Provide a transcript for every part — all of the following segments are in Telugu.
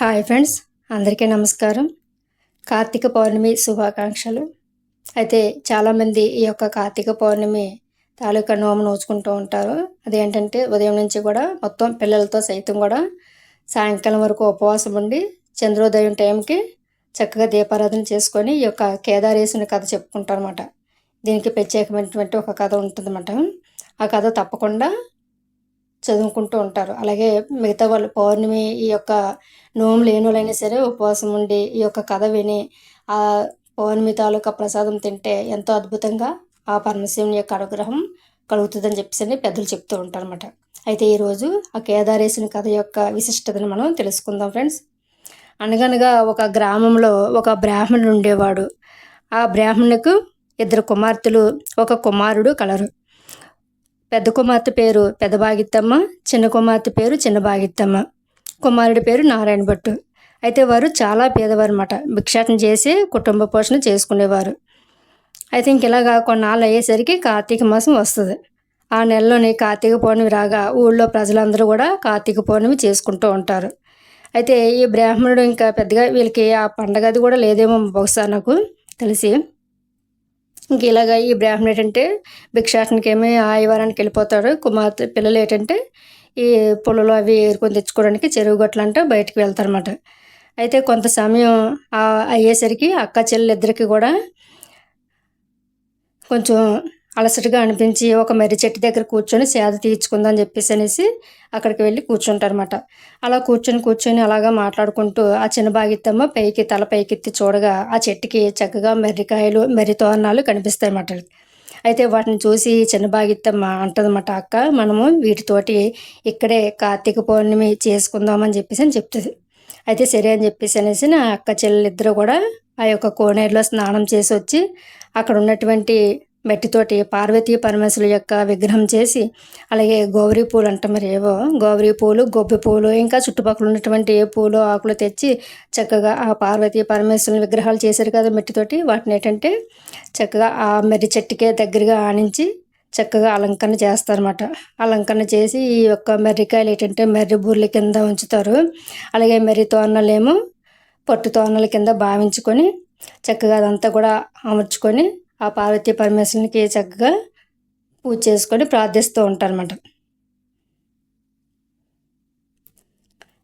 హాయ్ ఫ్రెండ్స్ అందరికీ నమస్కారం. కార్తీక పౌర్ణమి శుభాకాంక్షలు. అయితే చాలామంది ఈ యొక్క కార్తీక పౌర్ణమి తాలూకా నోము నోచుకుంటూ ఉంటారు. అదేంటంటే ఉదయం నుంచి కూడా మొత్తం పిల్లలతో సైతం కూడా సాయంకాలం వరకు ఉపవాసం ఉండి చంద్రోదయం టైంకి చక్కగా దీపారాధన చేసుకొని ఈ యొక్క కేదారేశుని కథ చెప్పుకుంటారు అనమాట దీనికి ప్రత్యేకమైనటువంటి ఒక కథ ఉంటుందన్నమాట. ఆ కథ తప్పకుండా చదువుకుంటూ ఉంటారు. అలాగే మిగతా వాళ్ళు పౌర్ణమి ఈ యొక్క నోము లేనులైనా సరే ఉపవాసం ఉండి ఈ యొక్క కథ విని ఆ పౌర్ణమి తాలూకా ప్రసాదం తింటే ఎంతో అద్భుతంగా ఆ పరమశివుని యొక్క అనుగ్రహం కలుగుతుందని చెప్పేసి పెద్దలు చెప్తూ ఉంటారు అనమాట అయితే ఈరోజు ఆ కేదారేశుని కథ యొక్క విశిష్టతను మనం తెలుసుకుందాం ఫ్రెండ్స్. అనగనగా ఒక గ్రామంలో ఒక బ్రాహ్మణుడు ఉండేవాడు. ఆ బ్రాహ్మణుకు ఇద్దరు కుమార్తెలు ఒక కుమారుడు కలరు. పెద్ద కుమార్తె పేరు పెద్ద బాగిత్తమ్మ చిన్న కుమార్తె పేరు చిన్న బాగిత్తమ్మ కుమారుడి పేరు నారాయణ భట్టు. అయితే వారు చాలా పేదవారు అనమాట భిక్షాటన చేసి కుటుంబ పోషణ చేసుకునేవారు. అయితే ఇంక ఇలాగా కొన్నాళ్ళు అయ్యేసరికి కార్తీక మాసం వస్తుంది. ఆ నెలలోని కార్తీక పౌర్ణమి రాగా ఊళ్ళో ప్రజలందరూ కూడా కార్తీక పౌర్ణమి చేసుకుంటూ ఉంటారు. అయితే ఈ బ్రాహ్మణుడు ఇంకా పెద్దగా వీళ్ళకి ఆ పండగ అది కూడా లేదేమో బహుశా నాకు తెలిసి. ఇంక ఇలాగ ఈ బ్రాహ్మణుడు ఏంటంటే భిక్షాటనకి ఏమి ఆదివారానికి వెళ్ళిపోతాడు. కుమార్తె పిల్లలు ఏంటంటే ఈ పొలాలు అవి ఏరుకొని తెచ్చుకోవడానికి చెరువు గట్లు బయటకు వెళ్తారనమాట వెళ్తారన్నమాట. అయితే కొంత సమయం అయ్యేసరికి అక్క చెల్లెలిద్దరికి కూడా కొంచెం అలసటగా అనిపించి ఒక మర్రి చెట్టు దగ్గర కూర్చొని సేద తీర్చుకుందాం చెప్పేసి అనేసి అక్కడికి వెళ్ళి కూర్చుంటారనమాట అలా కూర్చొని కూర్చొని అలాగా మాట్లాడుకుంటూ ఆ చిన్న బాగిత్తమ్మ పైకి తల పైకెత్తి చూడగా ఆ చెట్టుకి చక్కగా మర్రికాయలు మర్రి తోరణాలు కనిపిస్తాయి అన్నమాట అయితే వాటిని చూసి చిన్న బాగిత్తమ్మ అంటదన్నమాట అక్క మనము వీటితోటి ఇక్కడే కార్తీక పౌర్ణమి చేసుకుందామని చెప్పేసి అని చెప్తుంది. అయితే సరే అని చెప్పేసి అనేసి నా అక్క చెల్లెలిద్దరూ కూడా ఆ యొక్క కోనేరులో స్నానం చేసి వచ్చి అక్కడ ఉన్నటువంటి మట్టితోటి పార్వతీ పరమేశ్వరు యొక్క విగ్రహం చేసి అలాగే గౌరీ పూలు అంట మరి ఏవో గౌరీ పూలు గొబ్బి పూలు ఇంకా చుట్టుపక్కల ఉన్నటువంటి ఏ పూలు ఆకులు తెచ్చి చక్కగా ఆ పార్వతీ పరమేశ్వరుని విగ్రహాలు చేశారు కదా మట్టితోటి. వాటిని ఏంటంటే చక్కగా ఆ మర్రి చెట్టుకే దగ్గరగా ఆనించి చక్కగా అలంకరణ చేస్తారన్నమాట. అలంకరణ చేసి ఈ యొక్క మెర్రికాయలు ఏంటంటే మెర్రి బూర్ల కింద ఉంచుతారు. అలాగే మెర్రి తోరణలేమో పట్టు తోరణల కింద భావించుకొని చక్కగా అదంతా కూడా అమర్చుకొని ఆ పార్వతీ పరమేశ్వరునికి చక్కగా పూజ చేసుకొని ప్రార్థిస్తూ ఉంటారన్నమాట.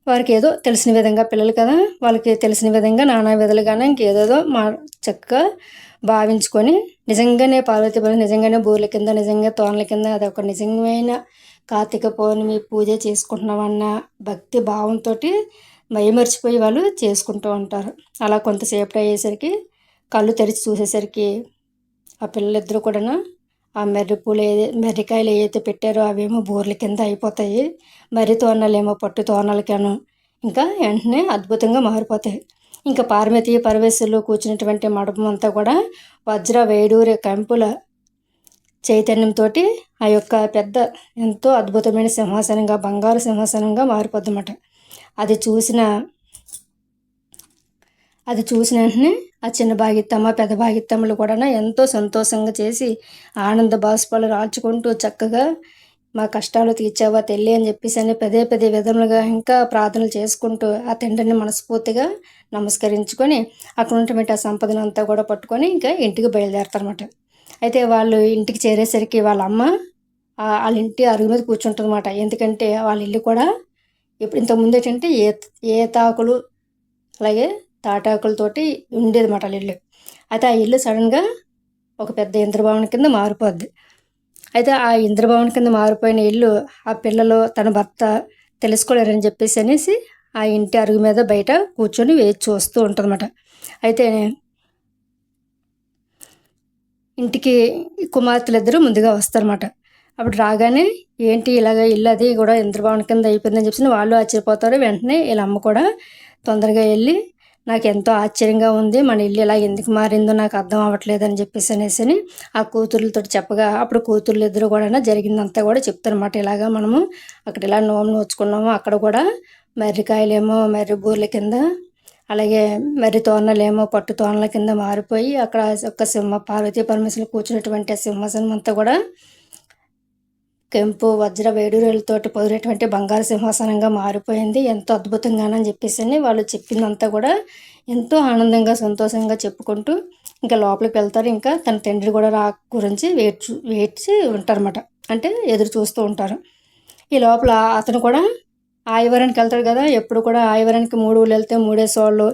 వారికి ఏదో తెలిసిన విధంగా పిల్లలు కదా వాళ్ళకి తెలిసిన విధంగా నానా విధాలుగానే ఇంకేదేదో మా చక్కగా భావించుకొని నిజంగానే పార్వతీ పరమ నిజంగానే బూర్ల కింద నిజంగా తోనల కింద అది ఒక నిజమైన కార్తీక పౌర్ణమి పూజ చేసుకుంటున్నామన్న భక్తి భావంతో మైమర్చిపోయి వాళ్ళు చేసుకుంటూ ఉంటారు. అలా కొంతసేపు అయ్యేసరికి కళ్ళు తెరిచి చూసేసరికి ఆ పిల్లలిద్దరూ కూడా ఆ మర్రిపూలు ఏ మెర్రికాయలు ఏవైతే పెట్టారో అవేమో బోర్ల కింద అయిపోతాయి. మర్రి తోరణాలేమో పట్టు తోరణాలకేమో ఇంకా వెంటనే అద్భుతంగా మారిపోతాయి. ఇంకా పార్వతి పరమేశ్వరులు కూర్చున్నటువంటి మడపం అంతా కూడా వజ్ర వేడూరి కంపుల చైతన్యంతో ఆ యొక్క పెద్ద ఎంతో అద్భుతమైన సింహాసనంగా బంగారు సింహాసనంగా మారిపోద్దన్నమాట. అది చూసిన అది చూసిన వెంటనే ఆ చిన్న భాగిత్తమ్మ పెద్ద బాగిత్తమ్మలు కూడా ఎంతో సంతోషంగా చేసి ఆనంద బాష్పాలు రాల్చుకుంటూ చక్కగా మా కష్టాలు తీర్చావా తెల్లి అని చెప్పేసి అని పదే పదే విధములుగా ఇంకా ప్రార్థనలు చేసుకుంటూ ఆ తండ్రిని మనస్ఫూర్తిగా నమస్కరించుకొని అక్కడ ఉన్నటువంటి ఆ సంపదను అంతా కూడా పట్టుకొని ఇంకా ఇంటికి బయలుదేరతారనమాట అయితే వాళ్ళు ఇంటికి చేరేసరికి వాళ్ళ అమ్మ వాళ్ళ ఇంటి అరుగు మీద కూర్చుంటుందన్నమాట. ఎందుకంటే వాళ్ళ ఇల్లు కూడా ఇప్పుడు ఇంతకుముందు ఏంటంటే ఏ ఏ తాకులు అలాగే తాటాకులతోటి ఉండేది మాట ఇల్లు. అయితే ఆ ఇల్లు సడన్గా ఒక పెద్ద ఇంద్రభవన్ కింద మారిపోద్ది. అయితే ఆ ఇంద్రభవన్ కింద మారిపోయిన ఇల్లు ఆ పిల్లలు తన భర్త తెలుసుకోలేరని చెప్పేసి అనేసి ఆ ఇంటి అరుగు మీద బయట కూర్చొని వేచి చూస్తూ ఉంటుందన్నమాట. అయితే ఇంటికి కుమార్తెలు ఇద్దరు ముందుగా వస్తారన్నమాట. అప్పుడు రాగానే ఏంటి ఇలాగ ఇల్లు అది కూడా ఇంద్రభవన్ కింద అయిపోయిందని చెప్పి వాళ్ళు ఆశ్చర్యపోతారు. వెంటనే వీళ్ళ అమ్మ కూడా తొందరగా వెళ్ళి నాకు ఎంతో ఆశ్చర్యంగా ఉంది. మన ఇల్లు ఇలా ఎందుకు మారిందో నాకు అర్థం అవ్వట్లేదు అని చెప్పేసి అనేసి ఆ కూతుర్లతో చెప్పగా అప్పుడు కూతుర్లు ఇద్దరు కూడా జరిగిందంతా కూడా చెప్తారన్నమాట. ఇలాగా మనము అక్కడ ఇలా నోము నోచుకున్నాము అక్కడ కూడా మర్రికాయలేమో మర్రి బూర్ల కింద అలాగే మర్రి తోనలేమో పట్టు తోరణల కింద మారిపోయి అక్కడ ఒక సింహ పార్వతీ పరమేశ్వరులు కూర్చున్నటువంటి సింహాసనం అంతా కూడా కెంపు వజ్ర వేడురేలతోటి పొదిరేటువంటి బంగారు సింహాసనంగా మారిపోయింది. ఎంతో అద్భుతంగానని చెప్పేసి అని వాళ్ళు చెప్పిందంతా కూడా ఎంతో ఆనందంగా సంతోషంగా చెప్పుకుంటూ ఇంకా లోపలికి వెళ్తారు. ఇంకా తన తండ్రి కూడా రా గురించి వేచి వేచి ఉంటారన్నమాట. అంటే ఎదురు చూస్తూ ఉంటారు. ఈ లోపల అతను కూడా ఆయవరానికి వెళ్తాడు కదా. ఎప్పుడు కూడా ఆయవరానికి మూడు ఊళ్ళు వెళ్తే మూడే సోళ్ళు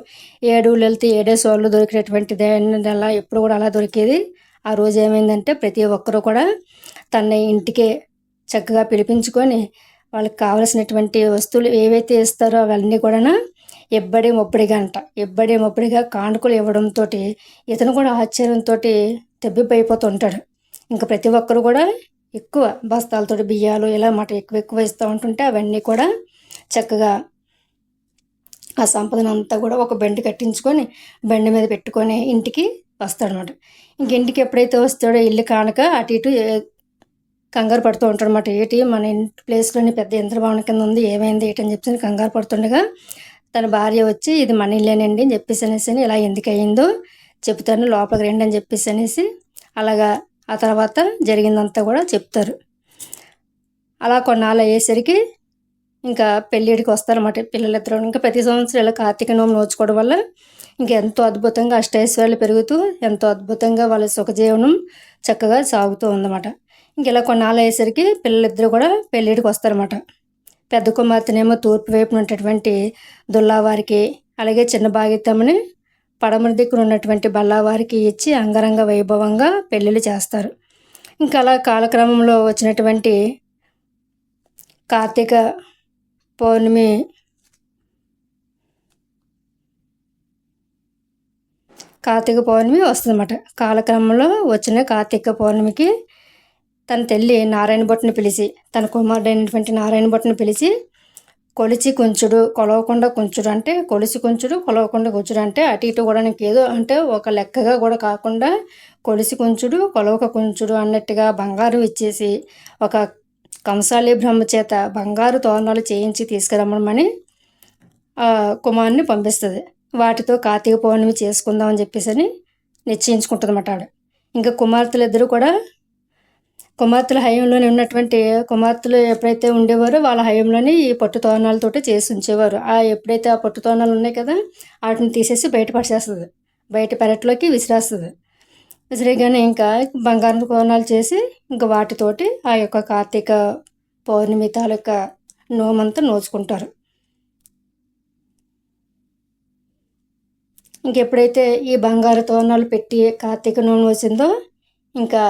ఏడు ఊళ్ళు వెళ్తే ఏడే సోళ్ళు దొరికేటటువంటి దాన్ని అలా ఎప్పుడు కూడా అలా దొరికేది. ఆ రోజు ఏమైందంటే ప్రతి ఒక్కరూ కూడా తన ఇంటికే చక్కగా పిలిపించుకొని వాళ్ళకి కావలసినటువంటి వస్తువులు ఏవైతే ఇస్తారో అవన్నీ కూడా ఎబ్బడి మొబ్బడిగా అంట. ఇబ్బడి మొబ్బడిగా కానుకలు ఇవ్వడంతో ఇతను కూడా ఆశ్చర్యంతో తెబ్బిపోయిపోతుంటాడు ఇంకా ప్రతి ఒక్కరు కూడా ఎక్కువ బస్తాలతో బియ్యాలు ఇలా మాట ఎక్కువ ఎక్కువ ఇస్తూ ఉంటుంటే అవన్నీ కూడా చక్కగా ఆ సంపదను అంతా కూడా ఒక బండి కట్టించుకొని బండి మీద పెట్టుకొని ఇంటికి వస్తాడనమాట ఇంక ఇంటికి ఎప్పుడైతే వస్తాడో ఇల్లు కానక అటు ఇటు కంగారు పడుతూ ఉంటాడు అనమాట ఏటి? మన ఇంటి ప్లేస్లోని పెద్ద యంత్రభవన కింద ఉంది ఏమైంది ఏటని చెప్పి కంగారు పడుతుండగా తన భార్య వచ్చి ఇది మన ఇల్లేనండి అని చెప్పేసి అనేసి అని ఇలా ఎందుకు అయిందో చెప్తాను లోపలికి రండి అని చెప్పేసి అనేసి అలాగా ఆ తర్వాత జరిగిందంతా కూడా చెప్తారు. అలా కొన్నాళ్ళు అయ్యేసరికి ఇంకా పెళ్ళిడికి వస్తారన్నమాట. పిల్లలిద్దరూ ఇంకా ప్రతి సంవత్సరం ఇలా కార్తీక నోము నోచుకోవడం వల్ల ఇంకా ఎంతో అద్భుతంగా అష్టైశ్వర్యాలు పెరుగుతూ ఎంతో అద్భుతంగా వాళ్ళ సుఖజీవనం చక్కగా సాగుతూ ఉందన్నమాట. ఇంక ఇలా కొన్నాళ్ళు అయ్యేసరికి పిల్లలిద్దరూ కూడా పెళ్ళిడికి వస్తారన్నమాట. పెద్ద కుమార్తెనేమో తూర్పు వైపున ఉన్నటువంటి దుల్లావారికి అలాగే చిన్న బాగితమ్మని పడమర దిక్కున ఉన్నటువంటి బల్లావారికి ఇచ్చి అంగరంగ వైభవంగా పెళ్ళిళ్ళు చేస్తారు. ఇంకా అలా కాలక్రమంలో వచ్చినటువంటి కార్తీక పౌర్ణమి కార్తీక పౌర్ణమి వస్తుందన్నమాట. కాలక్రమంలో వచ్చిన కార్తీక పౌర్ణమికి తన తల్లి నారాయణ భట్టుని పిలిచి తన కుమారుడైనటువంటి నారాయణ భట్టుని పిలిచి కొలిచి కొంచుడు కొలవకుండా కొంచుడు అంటే కొలిసి కొంచుడు కొలవకుండా కొంచుడు అంటే అటు ఇటు కూడా నాకు ఏదో అంటే ఒక లెక్కగా కూడా కాకుండా కొలిసి కొంచుడు కొలవక కొంచుడు అన్నట్టుగా బంగారం ఇచ్చేసి ఒక కంసాలి బ్రహ్మ చేత బంగారు తోరణాలు చేయించి తీసుకురమ్మని ఆ కుమారుని పంపిస్తుంది. వాటితో కార్తీక పౌర్ణమి చేసుకుందామని చెప్పేసి అని నిశ్చయించుకుంటుంది అన్నమాట ఆవిడ. ఇంకా కుమార్తెలు ఇద్దరు కూడా కుమార్తెల హయంలోనే ఉన్నటువంటి కుమార్తెలు ఎప్పుడైతే ఉండేవారో వాళ్ళ హయంలోనే ఈ పట్టు తోరణాలతోటి చేసి ఉంచేవారు. ఆ ఎప్పుడైతే ఆ పట్టు తోరణాలు ఉన్నాయి కదా వాటిని తీసేసి బయట పడిచేస్తుంది బయట పెరట్లోకి విసిరేస్తుంది. విసిరేగానే ఇంకా బంగారం కోణాలు చేసి ఇంకా వాటితోటి ఆ యొక్క కార్తీక పౌర్ణమి తాలూకా నోమంతా నోచుకుంటారు. ఇంకెప్పుడైతే ఈ బంగారు తోరణాలు పెట్టి కార్తీక నూనె వచ్చిందో ఇంకా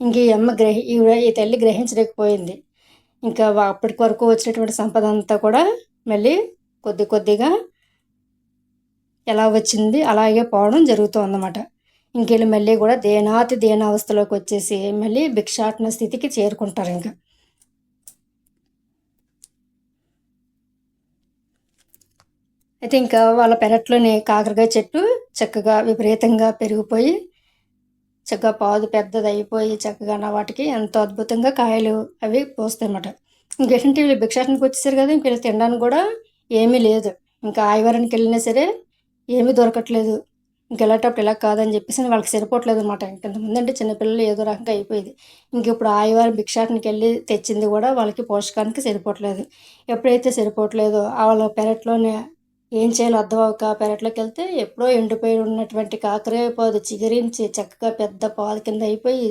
ఇంక ఈ అమ్మ గ్రహి ఈ తల్లి గ్రహించలేకపోయింది. ఇంకా అప్పటి వరకు వచ్చినటువంటి సంపద అంతా కూడా మళ్ళీ కొద్ది కొద్దిగా ఎలా వచ్చింది అలాగే పోవడం జరుగుతుందన్నమాట. ఇంకెళ్ళి మళ్ళీ కూడా దేనాతి దేనావస్థలోకి వచ్చేసి మళ్ళీ భిక్షాటన స్థితికి చేరుకుంటారు ఇంకా. అయితే ఇంకా వాళ్ళ పెరట్లోనే కాకరకాయ చెట్టు చక్కగా విపరీతంగా పెరిగిపోయి చక్కగా పాదు పెద్దది అయిపోయి చక్కగా నా వాటికి ఎంతో అద్భుతంగా కాయలు అవి పోస్తాయన్నమాట. ఇంకేంటంటే వీళ్ళు భిక్షాటనకి వచ్చేసారు కదా ఇంక తినడానికి కూడా ఏమీ లేదు. ఇంకా ఆదివారానికి వెళ్ళినా సరే ఏమీ దొరకట్లేదు. ఇంక వెళ్ళేటప్పుడు ఇలా కాదని చెప్పేసి వాళ్ళకి సరిపోవట్లేదు అనమాట ఇంకంతకుముందు అంటే చిన్నపిల్లలు ఏదో రకంగా అయిపోయేది. ఇంక ఇప్పుడు ఆదివారం భిక్షాటనకి వెళ్ళి తెచ్చింది కూడా వాళ్ళకి పోషకానికి సరిపోవట్లేదు. ఎప్పుడైతే సరిపోవట్లేదో వాళ్ళ పెరట్లోనే ఏం చేయాలో అర్థం అవ్వక పెరట్లోకి వెళ్తే ఎప్పుడో ఎండిపోయి ఉన్నటువంటి కాకరకాయ పాదు చిగురించి చక్కగా పెద్ద పాదు కింద అయిపోయి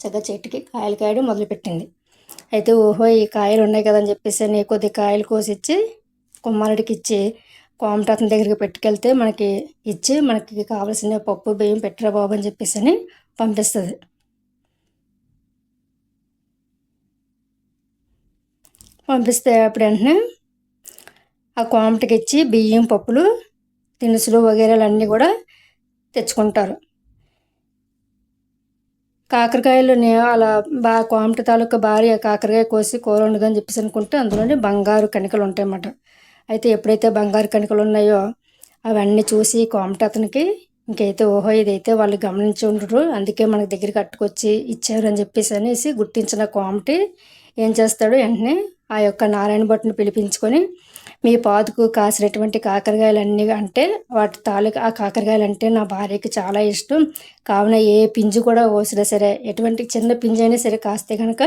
చక్కగా చెట్టుకి కాయలు కాయడం మొదలుపెట్టింది. అయితే ఓహో ఈ కాయలు ఉన్నాయి కదని చెప్పేసి అని కొద్ది కాయలు కోసిచ్చి కుమ్మారుడికి ఇచ్చి కోమట అతని దగ్గరికి పెట్టుకెళ్తే మనకి ఇచ్చి మనకి కావాల్సిన పప్పు బియ్యం పెట్టరా బాబు అని చెప్పేసి అని పంపిస్తుంది. పంపిస్తే అప్పుడు వెంటనే ఆ కోమటకి ఇచ్చి బియ్యం పప్పులు దినుసులు వగేరాలు అన్నీ కూడా తెచ్చుకుంటారు. కాకరకాయలు అలా బా కోమట తాలూకా భార్య కాకరకాయ కోసి కూర వండుదని చెప్పేసి అనుకుంటే అందులోనే బంగారు కణికలు ఉంటాయన్నమాట. అయితే ఎప్పుడైతే బంగారు కణికలు ఉన్నాయో అవన్నీ చూసి కోమట అతనికి ఇంకైతే ఓహో ఇదైతే వాళ్ళు గమనించి ఉండరు అందుకే మనకి దగ్గర కట్టుకొచ్చి ఇచ్చారు అని చెప్పేసి అనేసి గుర్తించిన కోమటి ఏం చేస్తాడు వెంటనే ఆ యొక్క నారాయణ భట్టుని పిలిపించుకొని మీ పాదుకు కాసినటువంటి కాకరకాయలు అన్నీ అంటే వాటి తాలూకు ఆ కాకరకాయలు అంటే నా భార్యకి చాలా ఇష్టం. కావున ఏ పింజు కూడా కోసినా సరే ఎటువంటి చిన్న పింజు అయినా సరే కాస్తే కనుక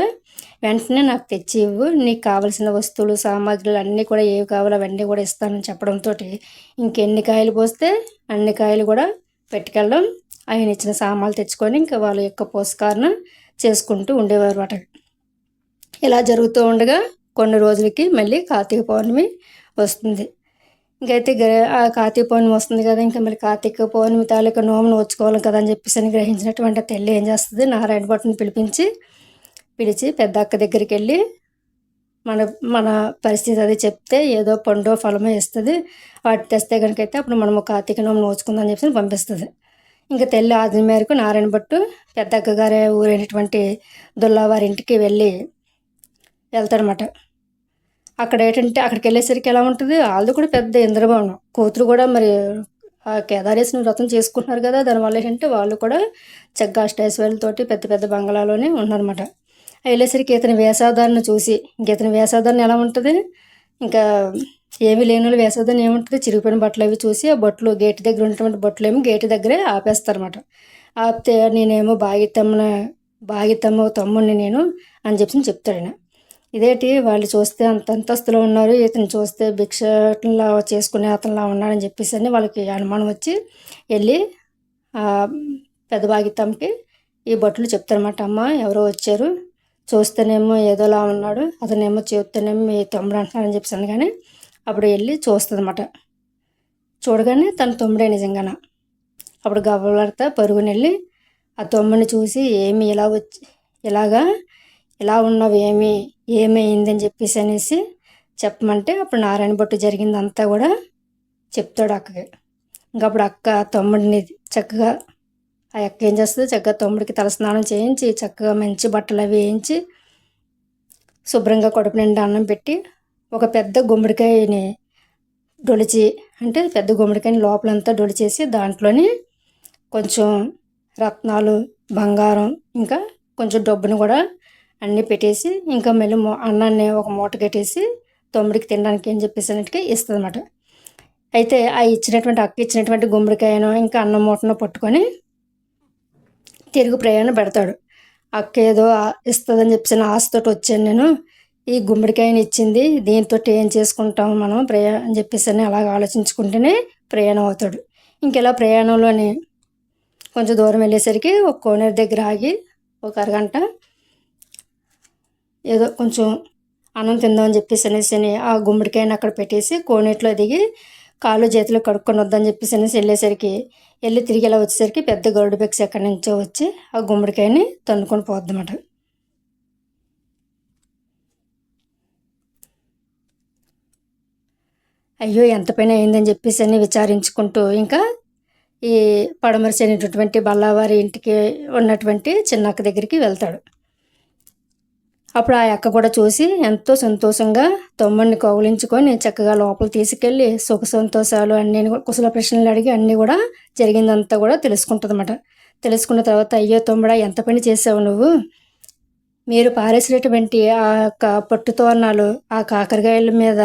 వెంటనే నాకు తెచ్చి ఇవ్వు. నీకు కావలసిన వస్తువులు సామాగ్రులు అన్నీ కూడా ఏవి కావాలో అవన్నీ కూడా ఇస్తానని చెప్పడంతో ఇంకెన్ని కాయలు పోస్తే అన్ని కాయలు కూడా పెట్టుకెళ్ళడం ఆయన ఇచ్చిన సామాన్లు తెచ్చుకొని ఇంకా వాళ్ళ యొక్క పోస్కారణ చేసుకుంటూ ఉండేవారు అట. ఇలా జరుగుతూ ఉండగా కొన్ని రోజులకి మళ్ళీ కార్తీక పౌర్ణమి వస్తుంది. ఇంకైతే ఆ కార్తీక పౌర్ణమి వస్తుంది కదా ఇంకా మళ్ళీ కార్తీక పౌర్ణమి తాలూకా నోము నోచుకోవాలి కదా అని చెప్పేసి అని గ్రహించినటువంటి తల్లి ఏం చేస్తుంది? నారాయణ భట్ని పిలిపించి పిలిచి పెద్ద అక్క దగ్గరికి వెళ్ళి మన మన పరిస్థితి అది చెప్తే ఏదో పండో ఫలమో ఇస్తుంది. వాటి తెస్తే కనుక అయితే అప్పుడు మనము కార్తీక నోము నోచుకుందాం చెప్పి పంపిస్తుంది. ఇంకా తెల్లి ఆది మేరకు నారాయణ భట్టు పెద్దక్క అక్కగారే ఊరైనటువంటి దుల్లావారి ఇంటికి వెళ్ళి వెళ్తాడనమాట అక్కడ ఏంటంటే అక్కడికి వెళ్ళేసరికి ఎలా ఉంటుంది? వాళ్ళది కూడా పెద్ద ఇంద్రభవనం. కూతురు కూడా మరి ఆ కేదారేశ్వరం వ్రతం చేసుకుంటున్నారు కదా దానివల్ల ఏంటంటే వాళ్ళు కూడా చక్కగా అష్టైశ్వర్యాలతోటి పెద్ద పెద్ద బంగ్లాలోనే ఉన్నారన్నమాట. వెళ్ళేసరికి ఇతని వేషాధారణ చూసి ఇంక ఇతని వేషాధారణ ఎలా ఉంటుంది? ఇంకా ఏమి లేని వేషాధారణ ఏముంటుంది? చిరిగిపోయిన బట్టలు అవి చూసి ఆ బొట్లు గేట్ దగ్గర ఉన్నటువంటి బొట్లు ఏమో గేటు దగ్గరే ఆపేస్తారన్నమాట. ఆపితే నేనేమో బాగితమ్మ బాగితమ్మ తమ్ముడిని నేను అని చెప్పి చెప్తాడు ఇదేంటి? వాళ్ళు చూస్తే అంత అంతస్తులో ఉన్నారు. ఇతను చూస్తే భిక్షలా చేసుకునే అతనిలా ఉన్నాడని చెప్పేసి అని వాళ్ళకి అనుమానం వచ్చి వెళ్ళి పెద్ద బాగితమ్మకి ఈ బట్టలు చెప్తారన్నమాట. అమ్మ ఎవరో వచ్చారు. చూస్తేనేమో ఏదోలా ఉన్నాడు. అతనేమో చెప్తేనేమో మీ తమ్ముడు అంటున్నాడని చెప్పేసి కానీ అప్పుడు వెళ్ళి చూస్తుందన్నమాట. చూడగానే తన తమ్ముడే నిజంగాన. అప్పుడు గవ్వలడతా పరుగుని వెళ్ళి ఆ తమ్ముడిని చూసి ఏమి ఇలా వచ్చి ఇలాగా ఇలా ఉన్నావు ఏమి ఏమైందని చెప్పేసి అనేసి చెప్పమంటే అప్పుడు నారాయణ భట్టు జరిగిందంతా కూడా చెప్తాడు అక్కకి. ఇంకా అప్పుడు అక్క తమ్ముడిని చక్కగా ఆ అక్క ఏం చేస్తుంది చక్కగా తమ్ముడికి తలస్నానం చేయించి చక్కగా మంచి బట్టలు అవి వేయించి శుభ్రంగా కడుపు నిండా అన్నం పెట్టి ఒక పెద్ద గుమ్మడికాయని డొలిచి అంటే పెద్ద గుమ్మడికాయని లోపలంతా డొలిచేసి దాంట్లోని కొంచెం రత్నాలు బంగారం ఇంకా కొంచెం డబ్బును కూడా అన్నీ పెట్టేసి ఇంకా మళ్ళీ అన్నాన్ని ఒక మూట కట్టేసి తమ్ముడికి తినడానికి ఏం చెప్పేసి అన్నట్టుగా ఇస్తుంది అనమాట అయితే ఆ ఇచ్చినటువంటి అక్క ఇచ్చినటువంటి గుమ్మడికాయను ఇంకా అన్నం మూటను పట్టుకొని తిరుగు ప్రయాణం పెడతాడు. అక్క ఏదో ఇస్తుందని చెప్పేసి ఆశతోటి వచ్చాను నేను. ఈ గుమ్మడికాయని ఇచ్చింది దీంతో ఏం చేసుకుంటాం మనం ప్రయా అని చెప్పేసి అని అలాగ ఆలోచించుకుంటేనే ప్రయాణం అవుతాడు. ఇంకెలా ప్రయాణంలోని కొంచెం దూరం వెళ్ళేసరికి ఒక కోనేరు దగ్గర ఆగి ఒక అరగంట ఏదో కొంచెం అన్నం తిందామని చెప్పేసి అనేసి ఆ గుమ్మడికాయని అక్కడ పెట్టేసి కోనేట్లో దిగి కాళ్ళు చేతులు కడుక్కొని వద్దని చెప్పేసి అనేసి వెళ్ళేసరికి వెళ్ళి తిరిగి ఇలా వచ్చేసరికి పెద్ద గరుడు బెక్స్ ఎక్కడి నుంచో వచ్చి ఆ గుమ్మడికాయని తన్నుకొని పోద్దన్నమాట. అయ్యో ఎంత పైన అయిందని చెప్పేసి అని విచారించుకుంటూ ఇంకా ఈ పడమరిచి అనేటటువంటి బల్లావారి ఇంటికి ఉన్నటువంటి చిన్నక్క దగ్గరికి వెళ్తాడు. అప్పుడు ఆ అక్క కూడా చూసి ఎంతో సంతోషంగా తమ్ముడిని కౌలించుకొని చక్కగా లోపల తీసుకెళ్ళి సుఖ సంతోషాలు అన్నీ కుశల ప్రశ్నలు అడిగి అన్నీ కూడా జరిగిందంతా కూడా తెలుసుకుంటుంది అనమాట తెలుసుకున్న తర్వాత అయ్యో తమ్ముడా ఎంత పని చేసావు నువ్వు? మీరు పారేసినటువంటి ఆ యొక్క పట్టు తోరణాలు ఆ కాకరకాయల మీద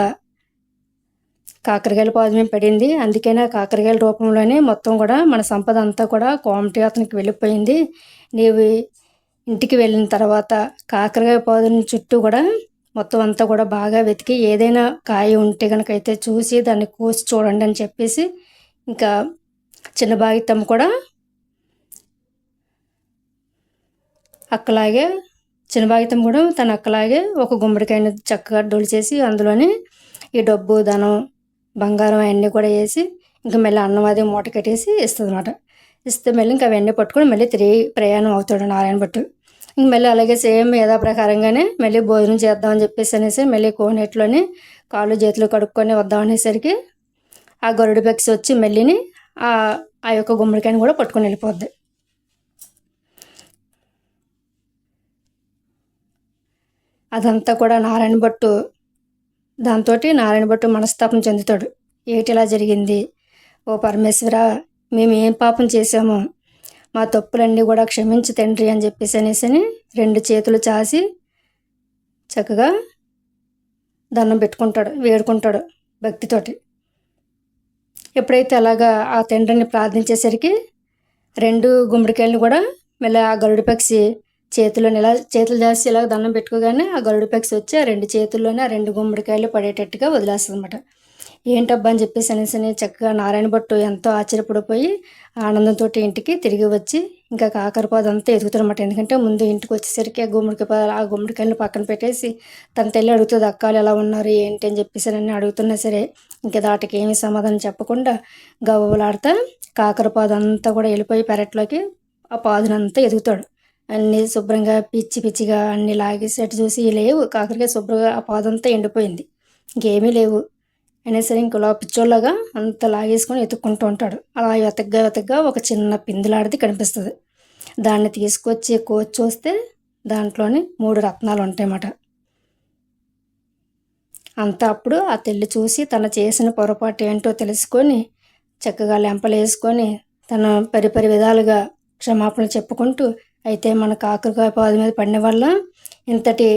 కాకరకాయల పాదు మేము పడింది. అందుకనే కాకరకాయల రూపంలోనే మొత్తం కూడా మన సంపద అంతా కూడా కోమటి అతనికి వెళ్ళిపోయింది. నీవు ఇంటికి వెళ్ళిన తర్వాత కాకరకాయ పాదుని చుట్టూ కూడా మొత్తం అంతా కూడా బాగా వెతికి ఏదైనా కాయ ఉంటే కనుక అయితే చూసి దాన్ని కోసి చూడండి అని చెప్పేసి ఇంకా చిన్న బాగితం కూడా అక్కలాగే చిన్న బాగితం కూడా తన అక్కలాగే ఒక గుమ్మడికాయని చక్కగా దొలిచేసి అందులోని ఈ డబ్బు ధనం బంగారం అవన్నీ కూడా వేసి ఇంకా మళ్ళీ అన్నం అది మూట కట్టేసి ఇస్తుంది అనమాట ఇస్తే మళ్ళీ ఇంకా అవన్నీ పట్టుకొని మళ్ళీ తిరిగి ప్రయాణం అవుతాడు నారాయణ భట్టు. ఇంక మళ్ళీ అలాగే సేమ్ యథా ప్రకారంగానే మళ్ళీ భోజనం చేద్దామని చెప్పేసి అనేసి మళ్ళీ కోనేట్లోని కాళ్ళు చేతులు కడుక్కొని వద్దాం అనేసరికి ఆ గరుడు పెక్స్ వచ్చి మళ్ళీని ఆ యొక్క గుమ్మడికాయని కూడా పట్టుకొని వెళ్ళిపోద్ది. అదంతా కూడా నారాయణ భట్టు దాంతో నారాయణ భట్టు మనస్తాపం చెందుతాడు. ఏటిలా జరిగింది? ఓ పరమేశ్వర మేము ఏం పాపం చేశామో? మా తప్పులన్నీ కూడా క్షమించి తండ్రి అని చెప్పేసి అనేసి రెండు చేతులు చాసి చక్కగా దండం పెట్టుకుంటాడు వేడుకుంటాడు భక్తితోటి ఎప్పుడైతే అలాగా ఆ తండ్రిని ప్రార్థించేసరికి రెండు గుమ్మడికాయలను కూడా మళ్ళీ ఆ గరుడు పక్షి చేతిలోని ఇలా చేతులు చేసి ఇలా దండం పెట్టుకోగానే ఆ గరుడు పక్షి వచ్చి ఆ రెండు చేతుల్లోనే ఆ రెండు గుమ్మడికాయలు పడేటట్టుగా వదిలేస్తుంది అనమాట ఏంటబ్బా అని చెప్పేసి అనేసి అని చక్కగా నారాయణ భట్టు ఎంతో ఆశ్చర్యపడిపోయి ఆనందంతో ఇంటికి తిరిగి వచ్చి ఇంకా కాకరపాదు అంతా ఎదుగుతారనమాట ఎందుకంటే ముందు ఇంటికి వచ్చేసరికి ఆ గుమ్మడికాయ ఆ గుమ్మడికాయలను పక్కన పెట్టేసి తన తల్లి అడుగుతుంది అక్కలు ఎలా ఉన్నారు? ఏంటి? అని చెప్పేసి అని అడుగుతున్నా సరే ఇంకా దాటికి ఏమీ సమాధానం చెప్పకుండా గవ్వలాడుతా కాకరపాదు అంతా కూడా వెళ్ళిపోయి పెరట్లోకి ఆ పాదునంతా ఎదుగుతాడు. అన్నీ శుభ్రంగా పిచ్చి పిచ్చిగా అన్నీ లాగేసి అటు చూసి లేవు. కాకరకాయ శుభ్రంగా ఆ పాదంతా ఎండిపోయింది. ఇంకేమీ లేవు. అయినా సరే ఇంకో పిచ్చోళ్ళగా అంత లాగేసుకొని ఎత్తుక్కుంటూ ఉంటాడు. అలా వెతగ్గా వెతగ్గా ఒక చిన్న పిందులాడిది కనిపిస్తుంది. దాన్ని తీసుకొచ్చి కోచ్ చూస్తే దాంట్లోని మూడు రత్నాలు ఉంటాయన్నమాట. అంత అప్పుడు ఆ తెల్లి చూసి తను చేసిన పొరపాటు ఏంటో తెలుసుకొని చక్కగా లెంపలు వేసుకొని తన పరిపరి విధాలుగా క్షమాపణ చెప్పుకుంటూ అయితే మన కాకరకాయ పాదు మీద పడిన వల్ల ఇంతటి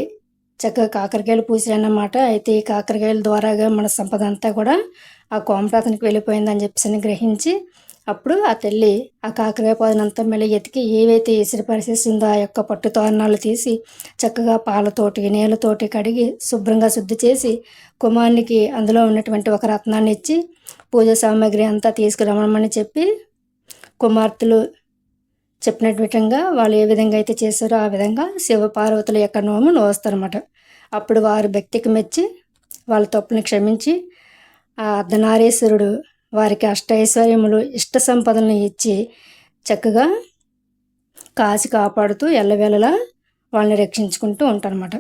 చక్కగా కాకరకాయలు పూసాయన్నమాట అయితే ఈ కాకరకాయల ద్వారాగా మన సంపద అంతా కూడా ఆ కోమరాతనికి వెళ్ళిపోయిందని చెప్పేసి గ్రహించి అప్పుడు ఆ తల్లి ఆ కాకరకాయ పాదనంతా మళ్ళీ ఎతికి ఏవైతే ఇసిరి పరిచేసిందో ఆ యొక్క పట్టు తోరణాలు తీసి చక్కగా పాలతోటి నీళ్ళతోటి కడిగి శుభ్రంగా శుద్ధి చేసి కుమారునికి అందులో ఉన్నటువంటి ఒక రత్నాన్ని ఇచ్చి పూజ సామాగ్రి అంతా తీసుకురమ్మని చెప్పి కుమార్తెలు చెప్పినట్టు విధంగా వాళ్ళు ఏ విధంగా అయితే చేశారో ఆ విధంగా శివపార్వతుల యొక్క నోము నోస్తారన్నమాట. అప్పుడు వారు భక్తికి మెచ్చి వాళ్ళ తప్పుని క్షమించి ఆ అర్ధనారీశ్వరుడు వారికి అష్టైశ్వర్యములు ఇష్ట సంపదలను ఇచ్చి చక్కగా కాసి కాపాడుతూ ఎల్లవేళలా వాళ్ళని రక్షించుకుంటూ ఉంటారన్నమాట.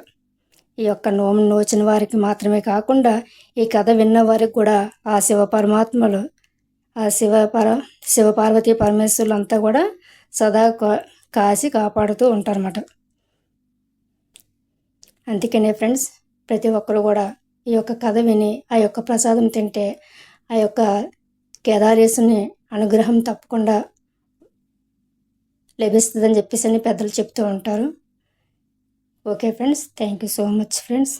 ఈ యొక్క నోము నోచిన వారికి మాత్రమే కాకుండా ఈ కథ విన్న వారికి కూడా ఆ శివ పరమాత్మలు ఆ శివ పర శివపార్వతీ పరమేశ్వరులు అంతా కూడా సదా కాసి కాపాడుతూ ఉంటారన్నమాట. అందుకనే ఫ్రెండ్స్ ప్రతి ఒక్కరు కూడా ఈ యొక్క కథ విని ఆ యొక్క ప్రసాదం తింటే ఆ యొక్క కేదారేశుని అనుగ్రహం తప్పకుండా లభిస్తుందని చెప్పేసి అని పెద్దలు చెప్తూ ఉంటారు. Okay friends thank you so much friends.